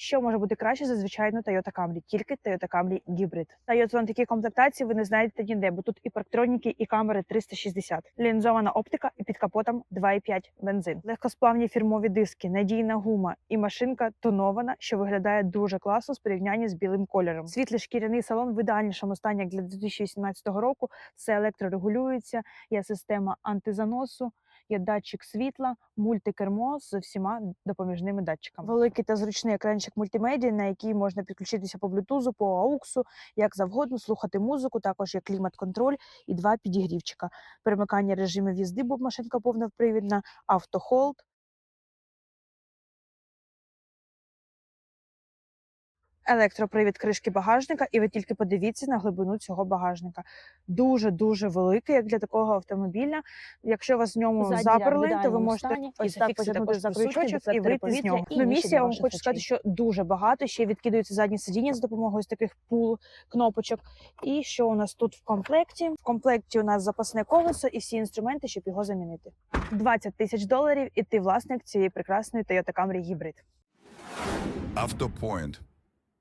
Що може бути краще за звичайну Toyota Camry? Тільки Toyota Camry Hybrid. Toyota на такій комплектації ви не знайдете ніде, бо тут і парктроніки, і камери 360. Лінзована оптика і під капотом 2,5 бензин. Легкосплавні фірмові диски, надійна гума і машинка тонована, що виглядає дуже класно з порівняння з білим кольором. Світлий шкіряний салон в ідеальнішому стані як для 2018 року. Все електрорегулюється, є система антизаносу, є датчик світла, мультикермо з всіма допоміжними датчиками. Великий та зручний екранчик мультимедіа, на який можна підключитися по блютузу, по ауксу, як завгодно, слухати музику. Також є клімат-контроль і два підігрівчика. Перемикання режимів їзди, бо машинка повнопривідна, автохолд. Електропривід кришки багажника, і ви тільки подивіться на глибину цього багажника. Дуже дуже великий, як для такого автомобіля. Якщо вас в ньому Задній ряд заперли, то ви можете стані. ось так потягнути за крючочок і вийти з нього. Ну, місія я вам хочу сказати, що дуже багато. Ще відкидаються задні сидіння з допомогою ось таких пул кнопочок. І що у нас тут в комплекті? В комплекті у нас запасне колесо і всі інструменти, щоб його замінити. 20 тисяч доларів, і ти власник цієї прекрасної Toyota Camry Hybrid. Автопоінт.